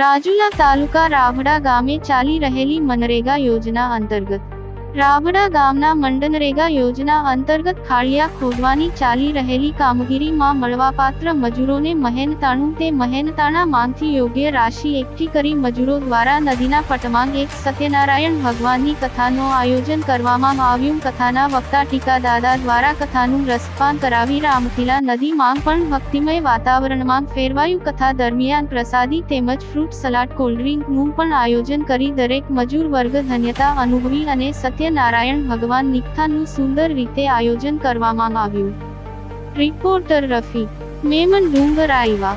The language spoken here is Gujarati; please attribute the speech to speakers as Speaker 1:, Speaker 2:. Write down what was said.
Speaker 1: રાજુલા તાલુકા રાવડા ગામે ચાલી રહેલી મનરેગા યોજના અંતર્ગત રાભડા ગામના મંડનરેગા યોજના અંતર્ગત ખાળિયા ખોદવાની ચાલી રહેલી કામગીરીમાં મળવાપાત્ર મજૂરોને મહેનતાણું તે મહેનતાણા માંગથી યોગ્ય રાશિ એકઠી કરી મજૂરો દ્વારા નદીના પટમાંગ એક સત્યનારાયણ ભગવાનની કથાનું આયોજન કરવામાં આવ્યું. કથાના વક્તા ટીકા દાદા દ્વારા કથાનું રસપાન કરાવી રામખીલા નદીમાં પણ ભક્તિમય વાતાવરણમાં ફેરવાયું. કથા દરમિયાન પ્રસાદી તેમજ ફ્રૂટ સલાડ કોલ્ડ્રિંકનું પણ આયોજન કરી દરેક મજૂર વર્ગ ધન્યતા અનુભવી અને સત્યનારાયણ ભગવાન નિકથાનું સુંદર રીતે આયોજન કરવામાં આવ્યું. રિપોર્ટર રફી મેમન ડુંગર આવ્યા